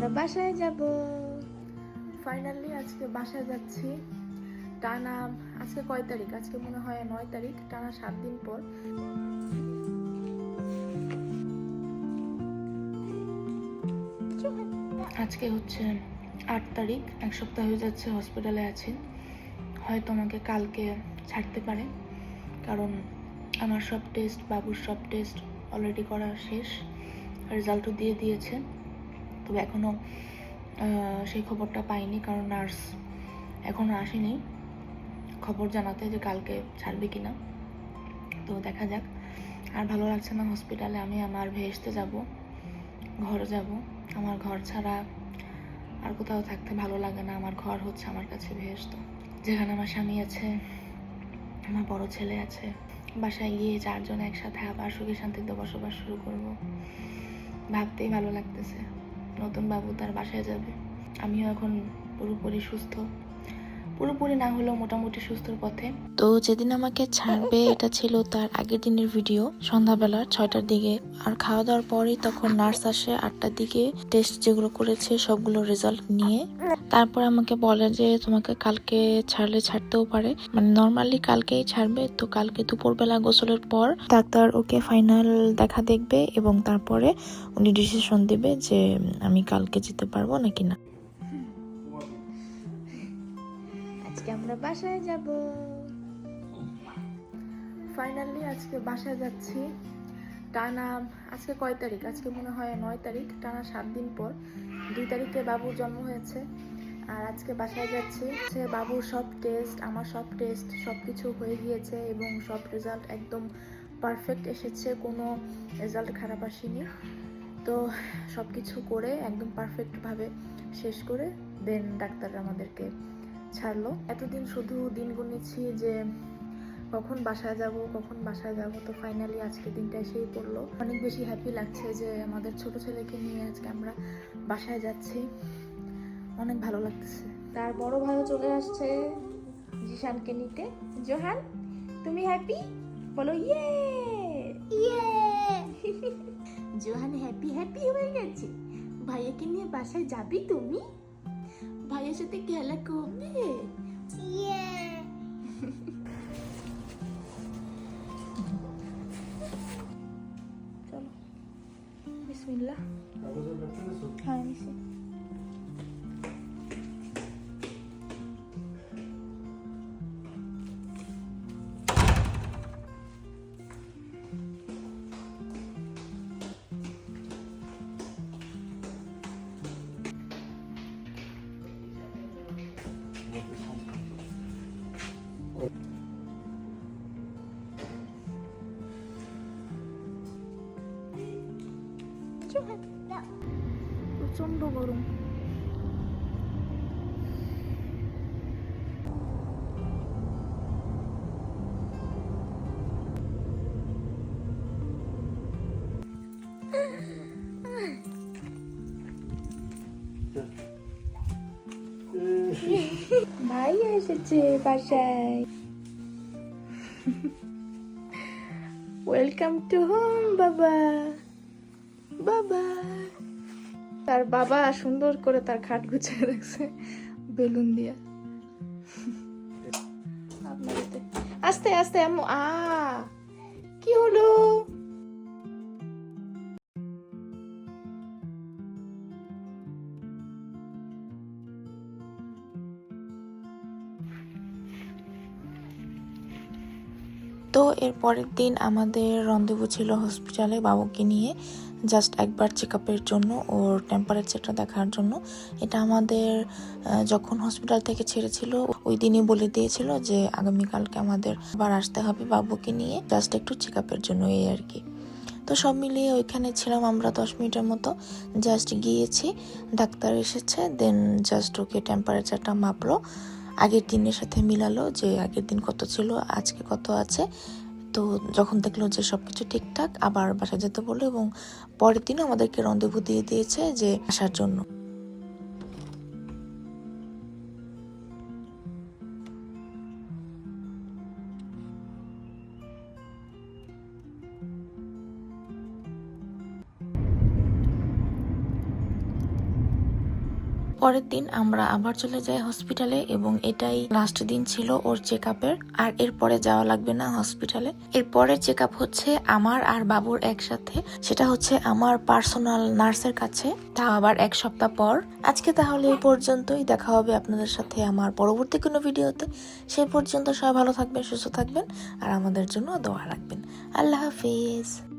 আমরা বাসায় যাব। ফাইনালি আজকে বাসায় যাচ্ছি। টানা, আজকে কয় তারিখ? আজকে মনে হয় নয় তারিখ, টানা সাত দিন পর। আজকে হচ্ছে আট তারিখ, এক সপ্তাহ হয়ে যাচ্ছে হসপিটালে আছি। হয়তো আমাকে কালকে ছাড়তে পারে, কারণ আমার সব টেস্ট বাবুর সব টেস্ট অলরেডি করা শেষ। রেজাল্টও দিয়ে দিয়েছে। তবে এখনও সেই খবরটা পাইনি কারণ নার্স এখনও আসেনি। খবর জানাতে যে কালকে ছাড়বে কিনা। তো দেখা যাক। আর ভালো লাগছে না হসপিটালে আমি আমার ভেসতে যাব, ঘর যাব। আমার ঘর ছাড়া আর কোথাও থাকতে ভালো লাগে না। আমার ঘর হচ্ছে আমার কাছে ভেস্ত। যেখানে আমার স্বামী আছে, আমার বড় ছেলে আছে, বাসায় গিয়ে চারজন একসাথে আবার সুখে শান্তিতে বসবাস শুরু করব। ভাবতেই ভালো লাগতেছে। নতুন বাবু তার বাসায় যাবে। আমিও এখন পুরোপুরি সুস্থ। পুরোপুরি না হলেও মোটামুটি সুস্থর পথে। তো যেদিন আমাকে ছাড়বে, এটা ছিল তার আগের দিনের ভিডিও। সন্ধ্যাবেলা ছয়টার দিকে। আর খাওয়া দাওয়ার পরেই তখন নার্স আসে, আটটার দিকে টেস্ট যেগুলো করেছে, সবগুলো রেজাল্ট নিয়ে। তারপর আমাকে বলে যে, তোমাকে কালকে ছাড়লে ছাড়তেও পারে। মানে নর্মালি কালকেই ছাড়বে, তো কালকে দুপুরবেলা গোসলের পর ডাক্তার ওকে ফাইনাল দেখা দেখবে এবং তারপরে উনি ডিসিশন দিবে যে, আমি কালকে যেতে পারব নাকি না? আমরা বাসায় যাব। ফাইনালি আজকে বাসায় যাচ্ছি। টানা, আজকে কয় তারিখ? আজকে মনে হয় নয় তারিখ। টানা সাত দিন পর। দুই তারিখে বাবুর জন্ম হয়েছে। আর আজকে বাসায় যাচ্ছি। সে বাবুর সব টেস্ট আমার সব টেস্ট সব কিছু হয়ে গিয়েছে এবং সব রেজাল্ট একদম পারফেক্ট এসেছে। কোনো রেজাল্ট খারাপ আসেনি। তো সব কিছু করে একদম পারফেক্টভাবে শেষ করে দেন ডাক্তার আমাদেরকে ছাড়লো। এতদিন শুধু দিন গুনেছি যে কখন বাসায় যাব কখন বাসায় যাব তো ফাইনালি আজকে দিনটা এসেই পড়ল। অনেক বেশি হ্যাপি লাগছে যে আমাদের ছোট ছেলেকে নিয়ে আজকে আমরা বাসায় যাচ্ছি। অনেক ভালো লাগতেছে। তার বড় ভাইও চলে আসছে জিশানকে নিতে। জোহান তুমি হ্যাপি বলো ইয়ে ইয়ে জোহান হ্যাপি হ্যাপি হয়ে গেছে। ভাইয়াকে নিয়ে বাসায় যাবি তুমি? ভাইয়ের সাথে খেলা করবে চলো বিসমিল্লাহ হ্যাঁ নিছি প্রচণ্ড গরম। ভাই এসেছে বাসায়। ওয়েলকাম টু হোম বাবা। বাবা। তার বাবা সুন্দর করে তার খাট গুছিয়ে রাখছে বেলুন দিয়ে। আস্তে আস্তে, আম্মু, আ, কি হলো? তো এর পরের দিন আমাদের রন্দেভু ছিল হসপিটালে বাবুকে নিয়ে জাস্ট একবার চেক আপের জন্য ওর টেম্পারেচারটা দেখার জন্য। এটা আমাদের যখন হসপিটাল থেকে ছেড়েছিল, ওই দিনই বলে দিয়েছিল যে আগামীকালকে আমাদের আবার আসতে হবে বাবুকে নিয়ে জাস্ট একটু চেক আপের জন্য এই আর কি। তো সব মিলিয়ে ওইখানে ছিলাম আমরা দশ মিনিটের মতো। জাস্ট গিয়েছি, ডাক্তার এসেছে দেন জাস্ট ওকে টেম্পারেচারটা মাপলো। আগের দিনের সাথে মিলালো যে আগের দিন কত ছিল, আজকে কত আছে। তো যখন দেখল যে সব কিছু ঠিকঠাক, আবার বাসা যেতে বলল এবং পরের দিনও আমাদেরকে রন্দেভু দিয়ে দিয়েছে যে আসার জন্য। পরের দিন আমরা আবার চলে যাই হসপিটালে এবং এটাই লাস্ট দিন ছিল ওর চেক আপের আর এরপরে যাওয়া লাগবে না হসপিটালে এরপরে চেক আপ হচ্ছে আমার আর বাবুর একসাথে। সেটা হচ্ছে আমার পার্সোনাল নার্সের কাছে। তা আবার এক সপ্তাহ পর। আজকে তাহলে এই পর্যন্তই। দেখা হবে আপনাদের সাথে আমার পরবর্তী কোনো ভিডিওতে। সেই পর্যন্ত সবাই ভালো থাকবেন, সুস্থ থাকবেন। আর আমাদের জন্য দোয়া রাখবেন। আল্লাহ হাফিজ।